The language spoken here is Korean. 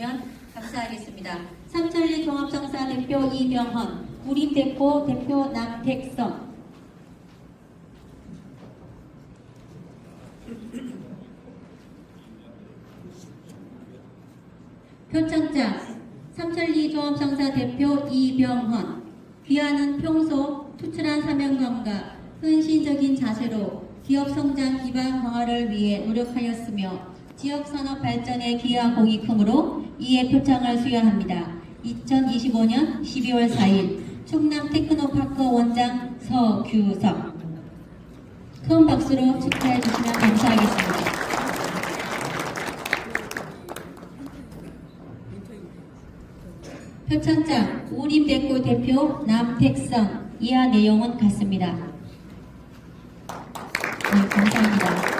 주시면 감사하겠습니다. 삼천리 종합성사 대표 이병헌, 우림대포 대표 남택성, 표창장 삼천리 종합성사 대표 이병헌 귀하는 평소 투철한 사명감과 헌신적인 자세로 기업 성장 기반 강화를 위해 노력하였으며 지역 산업 발전에 기여한 공이 크므로 이에 표창을 수여합니다. 2025년 12월 4일 충남 테크노파크 원장 서규석 큰 박수로 축하해 주시면 감사하겠습니다. 표창장 우림대구 대표 남택성 이하 내용은 같습니다. 네, 감사합니다.